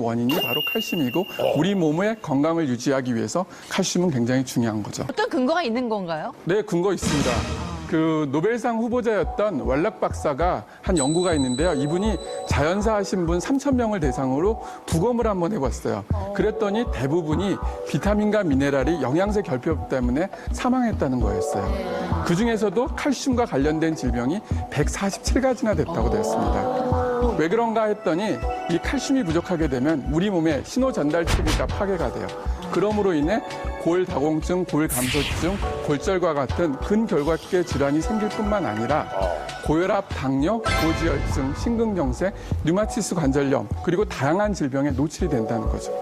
원인이 바로 칼슘이고 우리 몸의 건강을 유지하기 위해서 칼슘은 굉장히 중요한 거죠. 어떤 근거가 있는 건가요? 네, 근거 있습니다. 그 노벨상 후보자였던 왈락 박사가 한 연구가 있는데요. 이분이 자연사 하신 분 3천 명을 대상으로 부검을 한번 해봤어요. 그랬더니 대부분이 비타민과 미네랄이 영양제 결핍 때문에 사망했다는 거였어요. 그 중에서도 칼슘과 관련된 질병이 147가지나 됐다고 되었습니다. 왜 그런가 했더니 이 칼슘이 부족하게 되면 우리 몸의 신호 전달 체계가 파괴가 돼요. 그러므로 인해 골다공증, 골감소증, 골절과 같은 근결각계 질환이 생길 뿐만 아니라 고혈압, 당뇨, 고지혈증, 심근경색, 류마티스 관절염 그리고 다양한 질병에 노출이 된다는 거죠.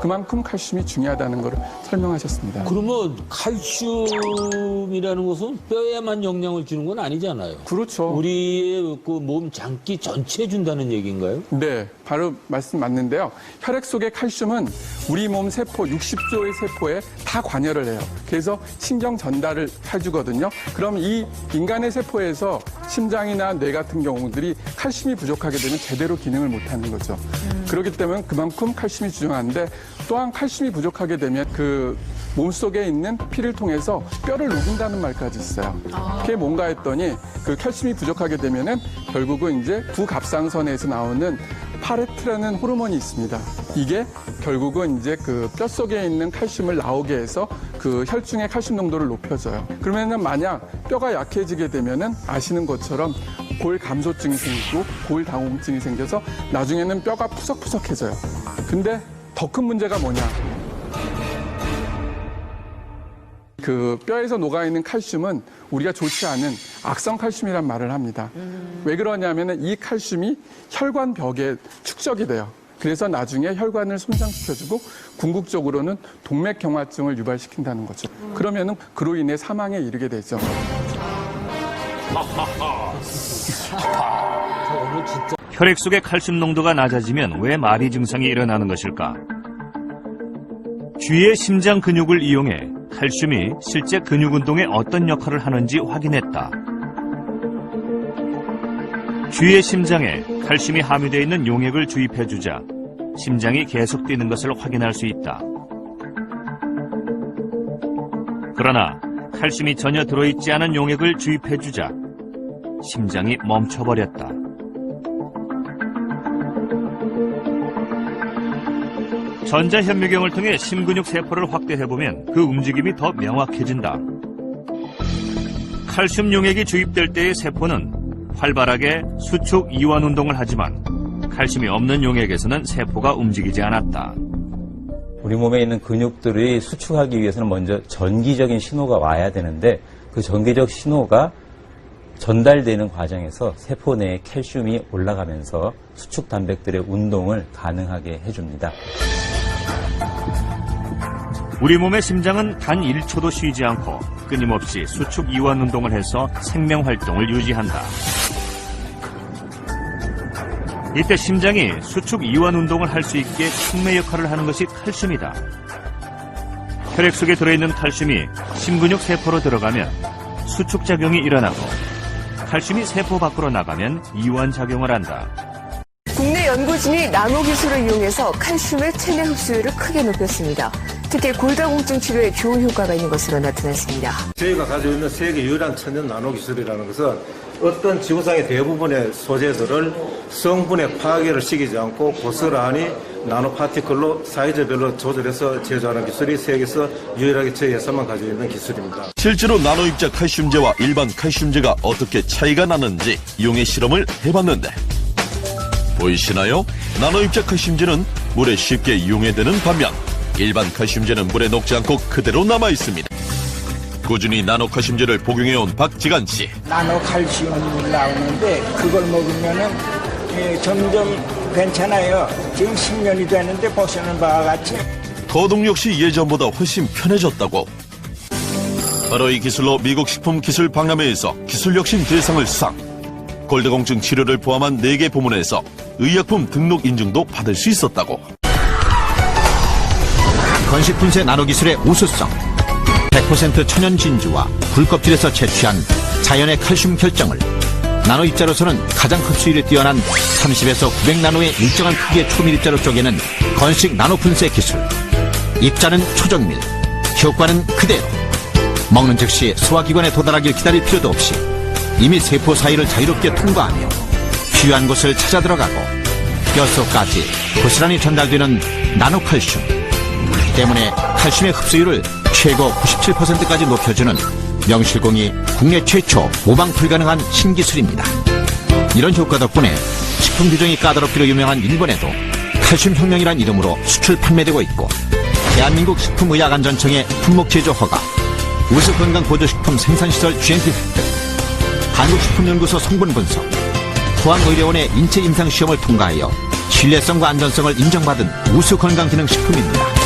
그만큼 칼슘이 중요하다는 것을 설명하셨습니다. 그러면 칼슘이라는 것은 뼈에만 영향을 주는 건 아니잖아요. 그렇죠. 우리의 그 몸 장기 전체에 준다는 얘기인가요? 네, 바로 말씀 맞는데요. 혈액 속의 칼슘은 우리 몸 세포 60조의 세포에 다 관여를 해요. 그래서 신경 전달을 해주거든요. 그럼 이 인간의 세포에서 심장이나 뇌 같은 경우들이 칼슘이 부족하게 되면 제대로 기능을 못하는 거죠. 그렇기 때문에 그만큼 칼슘이 중요한데 또한 칼슘이 부족하게 되면 그 몸속에 있는 피를 통해서 뼈를 녹인다는 말까지 있어요. 그게 뭔가 했더니 그 칼슘이 부족하게 되면은 결국은 이제 부갑상선에서 나오는 파레트라는 호르몬이 있습니다. 이게 결국은 이제 그 뼈 속에 있는 칼슘을 나오게 해서 그 혈중의 칼슘 농도를 높여줘요. 그러면은 만약 뼈가 약해지게 되면은 아시는 것처럼 골 감소증이 생기고 골 당혹증이 생겨서 나중에는 뼈가 푸석푸석해져요. 근데 더 큰 문제가 뭐냐? 그 뼈에서 녹아있는 칼슘은 우리가 좋지 않은 악성 칼슘이란 말을 합니다. 왜 그러냐면은 이 칼슘이 혈관 벽에 축적이 돼요. 그래서 나중에 혈관을 손상시켜주고 궁극적으로는 동맥경화증을 유발시킨다는 거죠. 그러면은 그로 인해 사망에 이르게 되죠. 저는 진짜 혈액 속의 칼슘 농도가 낮아지면 왜 마비 증상이 일어나는 것일까? 쥐의 심장 근육을 이용해 칼슘이 실제 근육 운동에 어떤 역할을 하는지 확인했다. 쥐의 심장에 칼슘이 함유되어 있는 용액을 주입해주자 심장이 계속 뛰는 것을 확인할 수 있다. 그러나 칼슘이 전혀 들어있지 않은 용액을 주입해주자 심장이 멈춰버렸다. 전자현미경을 통해 심근육 세포를 확대해보면 그 움직임이 더 명확해진다. 칼슘 용액이 주입될 때의 세포는 활발하게 수축 이완 운동을 하지만 칼슘이 없는 용액에서는 세포가 움직이지 않았다. 우리 몸에 있는 근육들이 수축하기 위해서는 먼저 전기적인 신호가 와야 되는데 그 전기적 신호가 전달되는 과정에서 세포 내에 칼슘이 올라가면서 수축 단백들의 운동을 가능하게 해줍니다. 우리 몸의 심장은 단 1초도 쉬지 않고 끊임없이 수축 이완 운동을 해서 생명 활동을 유지한다. 이때 심장이 수축 이완 운동을 할 수 있게 촉매 역할을 하는 것이 칼슘이다. 혈액 속에 들어있는 칼슘이 심근육 세포로 들어가면 수축 작용이 일어나고 칼슘이 세포 밖으로 나가면 이완 작용을 한다. 국내 연구진이 나노 기술을 이용해서 칼슘의 체내 흡수율을 크게 높였습니다. 특히 골다공증 치료에 좋은 효과가 있는 것으로 나타났습니다. 저희가 가지고 있는 세계 유일한 천연 나노 기술이라는 것은 어떤 지구상의 대부분의 소재들을 성분의 파괴를 시키지 않고 고스란히 나노 파티클로 사이즈별로 조절해서 제조하는 기술이 세계에서 유일하게 저희 회사만 가지고 있는 기술입니다. 실제로 나노 입자 칼슘제와 일반 칼슘제가 어떻게 차이가 나는지 용해 실험을 해봤는데 보이시나요? 나노 입자 칼슘제는 물에 쉽게 이용해되는 반면 일반 칼슘제는 물에 녹지 않고 그대로 남아 있습니다. 꾸준히 나노 칼슘제를 복용해온 박지간 씨. 나노 칼슘이 나오는데 그걸 먹으면은 예, 점점 괜찮아요. 지금 10년이 됐는데 보시는 바와 같이 거동 역시 예전보다 훨씬 편해졌다고. 바로 이 기술로 미국 식품 기술 박람회에서 기술혁신 대상을 수상. 골다공증 치료를 포함한 4개 부문에서 의약품 등록 인증도 받을 수 있었다고. 건식 분쇄 나노기술의 우수성 100% 천연 진주와 굴껍질에서 채취한 자연의 칼슘 결정을 나노 입자로서는 가장 흡수율이 뛰어난 30에서 900나노의 일정한 크기의 초밀 입자로 쪼개는 건식 나노 분쇄 기술. 입자는 초정밀, 효과는 그대로. 먹는 즉시 소화기관에 도달하길 기다릴 필요도 없이 이미 세포 사이를 자유롭게 통과하며 필요한 곳을 찾아 들어가고 뼛속까지 고스란히 전달되는 나노칼슘. 때문에 칼슘의 흡수율을 최고 97%까지 높여주는 명실공히 국내 최초 모방 불가능한 신기술입니다. 이런 효과 덕분에 식품 규정이 까다롭기로 유명한 일본에도 칼슘 혁명이란 이름으로 수출 판매되고 있고 대한민국 식품의약안전청의 품목 제조 허가, 우수건강보조식품 생산시설 GMP 획득, 한국식품연구소 성분 분석, 포항의료원의 인체 임상 시험을 통과하여 신뢰성과 안전성을 인정받은 우수 건강기능식품입니다.